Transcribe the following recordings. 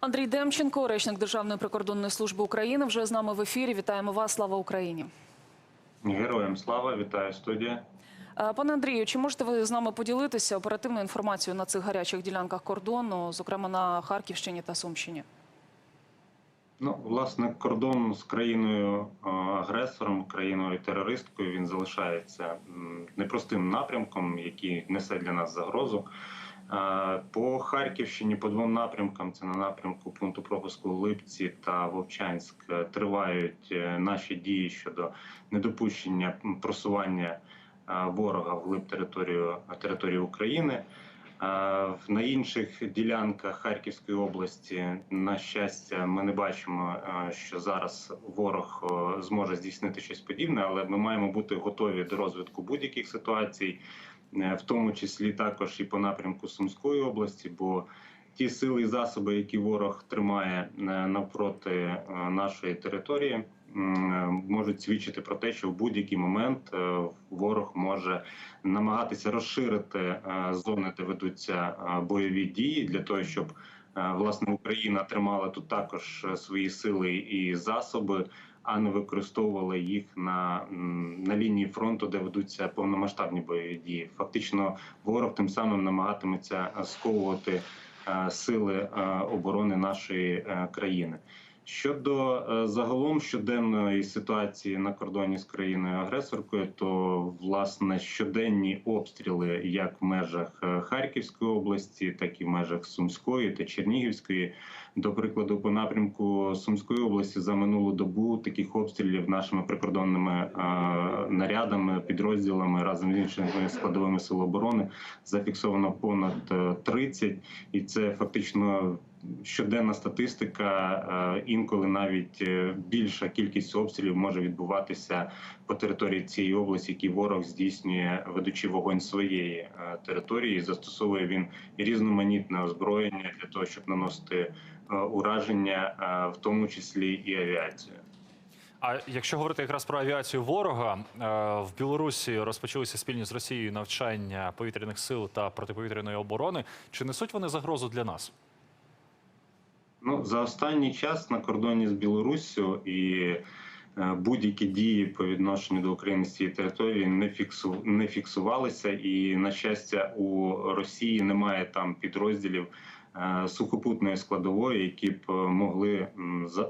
Андрій Демченко, речник Державної прикордонної служби України, вже з нами в ефірі. Вітаємо вас. Слава Україні. Героям слава, вітаю студія. Е, Пане Андрію, чи можете ви з нами поділитися оперативною інформацією на цих гарячих ділянках кордону, зокрема на Харківщині та Сумщині? Ну, власне, кордон з країною е, агресором, країною терористкою, він залишається непростим напрямком, який несе для нас загрозу. По Харківщині по двом напрямкам це на напрямку пункту пропуску Липці та Вовчанськ е, тривають е, наші дії щодо недопущення просування е, ворога вглиб територію території України. На інших ділянках Харківської області, на щастя, ми не бачимо, що зараз ворог зможе здійснити щось подібне, але ми маємо бути готові до розвитку будь-яких ситуацій, в тому числі також і по напрямку Сумської області. бо Ті сили і засоби, які ворог тримає е, навпроти е, нашої території, е, можуть свідчити про те, що в будь-який момент е, ворог може намагатися розширити е, зони, де ведуться е, бойові дії, для того, щоб е, власне Україна тримала тут також е, свої сили і засоби, а не використовувала їх на, на лінії фронту, де ведуться повномасштабні бойові дії. Фактично, ворог тим самим намагатиметься е, сковувати е, сили е, оборони нашої країни. Щодо загалом щоденної ситуації на кордоні з країною агресоркою, то власне щоденні обстріли як в межах Харківської області, так і в межах Сумської та Чернігівської. До прикладу, по напрямку Сумської області за минулу добу таких обстрілів нашими прикордонними е, нарядами, підрозділами разом з іншими складовими сил оборони зафіксовано понад е, 30, і це фактично щоденна статистика. е, Інколи навіть е, більша кількість обстрілів може відбуватися по території цієї області, які ворог здійснює, ведучи вогонь своєї е, території. Застосовує він різноманітне озброєння для того, щоб наносити е, ураження, е, в тому числі і авіацію. А якщо говорити якраз про авіацію ворога, е, в Білорусі розпочалися спільні з Росією навчання повітряних сил та протиповітряної оборони. Чи несуть вони загрозу для нас? Ну за останній час на кордоні з Білоруссю і е, будь-які дії по відношенню до України з цієї території не фіксу не фіксувалися. І на щастя, у Росії немає там підрозділів е, сухопутної складової, які б е, могли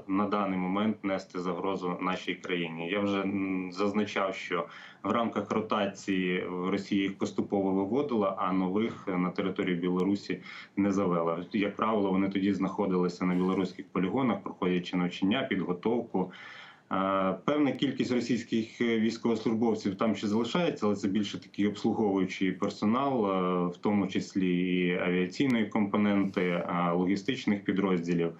на даний момент нести загрозу нашій країні. Я вже зазначав, що в рамках ротації Росія їх поступово виводила, а нових на території Білорусі не завела. Як правило, вони тоді знаходилися на білоруських полігонах, проходячи навчання, підготовку. Певна кількість російських е, військовослужбовців там ще залишається, але це більше такий обслуговуючий персонал, е, в тому числі і авіаційної компоненти, логістичних підрозділів.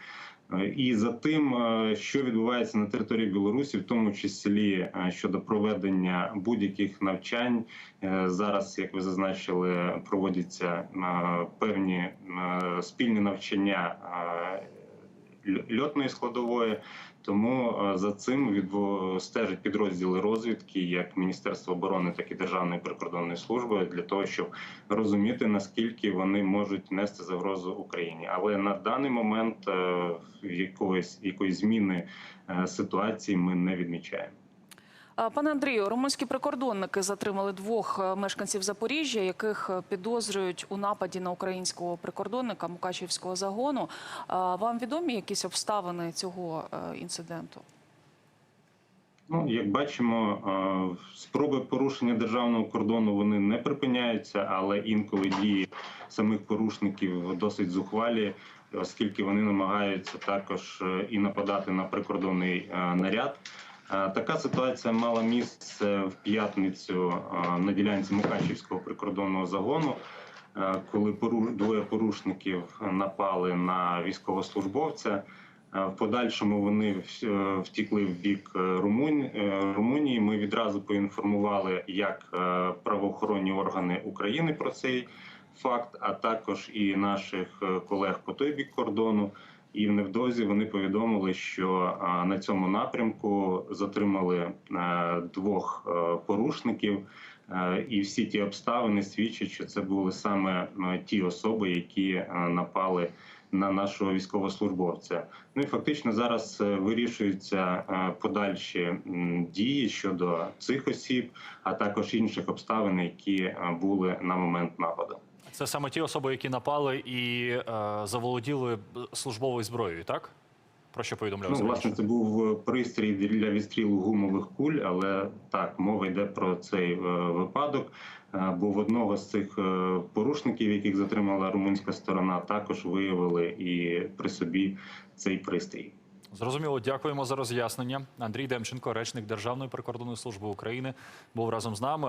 Е, І за тим, що відбувається на території Білорусі, в тому числі щодо проведення будь-яких навчань, зараз, як ви зазначили, проводяться певні спільні навчання льотної складової. Тому е, за цим стежать підрозділи розвідки, як Міністерство оборони, так і Державної прикордонної служби, для того, щоб розуміти наскільки вони можуть нести загрозу Україні. Але на даний момент е, якоїсь якоїсь зміни е, ситуації ми не відмічаємо. Пане Андрію, румунські прикордонники затримали двох е, мешканців Запоріжжя, яких е, підозрюють у нападі на українського прикордонника Мукачівського загону. Вам відомі якісь обставини цього е, інциденту? Ну, як бачимо, спроби порушення державного кордону вони не припиняються, але інколи дії самих порушників досить зухвалі, оскільки вони намагаються також і нападати на прикордонний наряд. Е, Така ситуація мала місце в п'ятницю е, на ділянці Мукачівського прикордонного загону, е, коли двоє порушників напали на військовослужбовця. В подальшому вони втікли в бік Румунії. Ми відразу поінформували як правоохоронні органи України про цей факт, а також і наших колег по той бік кордону. І невдовзі вони повідомили, що на цьому напрямку затримали е, двох е, порушників. Е, І всі ті обставини свідчать, що це були саме ті особи, які напали на нашого військовослужбовця. Ну і фактично зараз вирішуються подальші дії щодо цих осіб, а також інших обставин, які були на момент нападу. Це саме ті особи, які напали і е, заволоділи службовою зброєю, так? Про що повідомляв Ну, власне, це був пристрій для відстрілу гумових куль, але так, мова йде про цей е, випадок. Е, бо в одного з цих е, порушників, яких затримала румунська сторона, також виявили і при собі цей пристрій. Зрозуміло, дякуємо за роз'яснення. Андрій Демченко, речник Державної прикордонної служби України, був разом з нами.